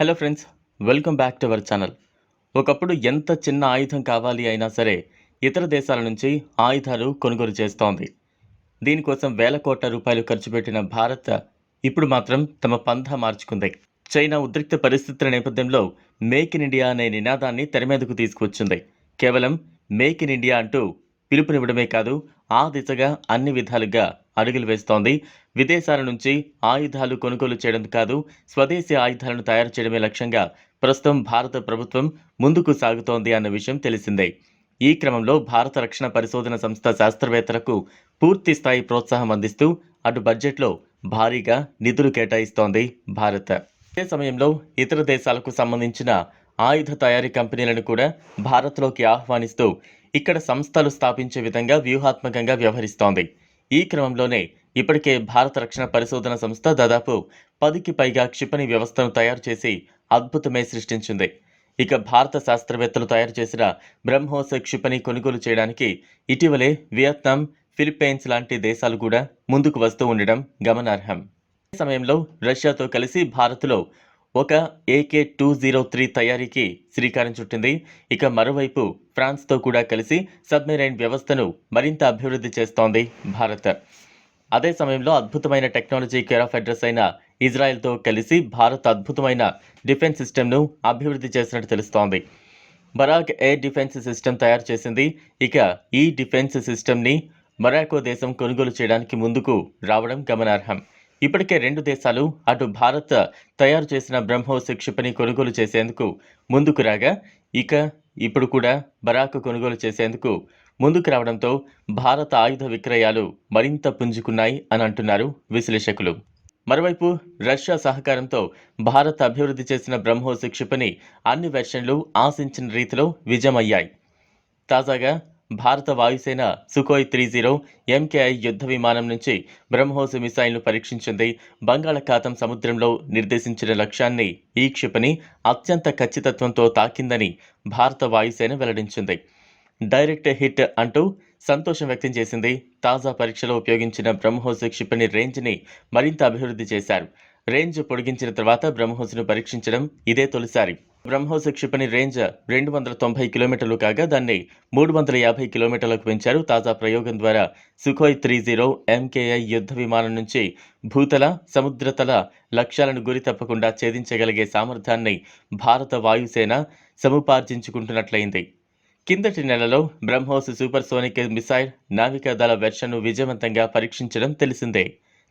Hello friends welcome back to our channel. ఒకప్పుడు ఎంత చిన్న ఆయుధం కావాలి అయినా సరే ఇతర దేశాల నుంచి ఆయుధాలు కొనుగోలు చేస్తోంది. దీనికోసం వేల కోట్ల రూపాయలు ఖర్చు పెట్టిన భారత్ ఇప్పుడు మాత్రం తమ పంథా మార్చుకుంది. చైనా ఉద్రిక్త పరిస్థితుల నేపథ్యంలో మేక్ ఇన్ ఇండియా అనే నినాదాన్ని తెరమీదకు తీసుకువచ్చింది. కేవలం మేక్ ఇన్ ఇండియా అంటూ పిలుపునివ్వడమే కాదు ఆ దిశగా అన్ని విధాలుగా అడుగులు వేస్తోంది. విదేశాల నుంచి ఆయుధాలు కొనుగోలు చేయడం కాదు స్వదేశీ ఆయుధాలను తయారు చేయడమే లక్ష్యంగా ప్రస్తుతం భారత ప్రభుత్వం ముందుకు సాగుతోంది అన్న విషయం తెలిసిందే. ఈ క్రమంలో భారత రక్షణ పరిశోధన సంస్థ శాస్త్రవేత్తలకు పూర్తి స్థాయి ప్రోత్సాహం అందిస్తూ అటు బడ్జెట్లో భారీగా నిధులు కేటాయిస్తోంది భారత్. అదే సమయంలో ఇతర దేశాలకు సంబంధించిన ఆయుధ తయారీ కంపెనీలను కూడా భారత్లోకి ఆహ్వానిస్తూ ఇక్కడ సంస్థలు స్థాపించే విధంగా వ్యూహాత్మకంగా వ్యవహరిస్తోంది. ఈ క్రమంలోనే ఇప్పటికే భారత రక్షణ పరిశోధన సంస్థ దాదాపు పదికి పైగా క్షిపణి వ్యవస్థను తయారు చేసి అద్భుతమే సృష్టించింది. ఇక భారత శాస్త్రవేత్తలు తయారు చేసిన బ్రహ్మోస్ క్షిపణి కొనుగోలు చేయడానికి ఇటీవలే వియత్నాం ఫిలిప్పైన్స్ లాంటి దేశాలు కూడా ముందుకు వస్తూ ఉండడం గమనార్హం. ఈ సమయంలో రష్యాతో కలిసి భారత్లో ఒక ఏకే టూ జీరో త్రీ తయారీకి శ్రీకారం చుట్టింది. ఇక మరోవైపు ఫ్రాన్స్తో కూడా కలిసి సబ్మెరైన్ వ్యవస్థను మరింత అభివృద్ధి చేస్తోంది భారత్. అదే సమయంలో అద్భుతమైన టెక్నాలజీ కేర్ ఆఫ్ అడ్రస్ అయిన ఇజ్రాయెల్తో కలిసి భారత్ అద్భుతమైన డిఫెన్స్ సిస్టమ్ను అభివృద్ధి చేసినట్టు తెలుస్తోంది. బరాక్ ఎయిర్ డిఫెన్స్ సిస్టమ్ తయారు చేసింది. ఇక ఈ డిఫెన్స్ సిస్టమ్ని మొరాకో దేశం కొనుగోలు చేయడానికి ముందుకు రావడం గమనార్హం. ఇప్పటికే రెండు దేశాలు అటు భారత్ తయారు చేసిన బ్రహ్మోస్ క్షిపణి కొనుగోలు చేసేందుకు ముందుకు రాగా ఇక ఇప్పుడు కూడా బరాక్ కొనుగోలు చేసేందుకు ముందుకు రావడంతో భారత ఆయుధ విక్రయాలు మరింత పుంజుకున్నాయి అని అంటున్నారు విశ్లేషకులు. మరోవైపు రష్యా సహకారంతో భారత్ అభివృద్ధి చేసిన బ్రహ్మోస్ క్షిపణి అన్ని వెర్షన్లు ఆశించిన రీతిలో విజయమయ్యాయి. తాజాగా భారత వాయుసేన సుకోయ్ త్రీ జీరో ఎంకేఐ యుద్ధ విమానం నుంచి బ్రహ్మోస్ మిసైల్ను పరీక్షించింది. బంగాళాఖాతం సముద్రంలో నిర్దేశించిన లక్ష్యాన్ని ఈ క్షిపణి అత్యంత ఖచ్చితత్వంతో తాకిందని భారత వాయుసేన వెల్లడించింది. డైరెక్ట్ హిట్ అంటూ సంతోషం వ్యక్తం చేసింది. తాజా పరీక్షలో ఉపయోగించిన బ్రహ్మోస్ క్షిపణి రేంజ్ని మరింత అభివృద్ధి చేశారు. రేంజ్ పొడిగించిన తర్వాత బ్రహ్మోస్ను పరీక్షించడం ఇదే తొలిసారి. బ్రహ్మోస్ క్షిపణి రేంజ్ రెండు వందల తొంభై కిలోమీటర్లు కాగా దాన్ని మూడు వందల యాభై కిలోమీటర్లకు పెంచారు. తాజా ప్రయోగం ద్వారా సుఖోయ్ త్రీ జీరో ఎంకేఐ యుద్ధ విమానం నుంచి భూతల సముద్రతల లక్ష్యాలను గురి తప్పకుండా ఛేదించగలిగే సామర్థ్యాన్ని భారత వాయుసేన సముపార్జించుకుంటున్నట్లయింది. కిందటి నెలలో బ్రహ్మోస్ సూపర్ సోనిక్ మిసైల్ నావికాదళ వెర్షన్ను విజయవంతంగా పరీక్షించడం తెలిసిందే.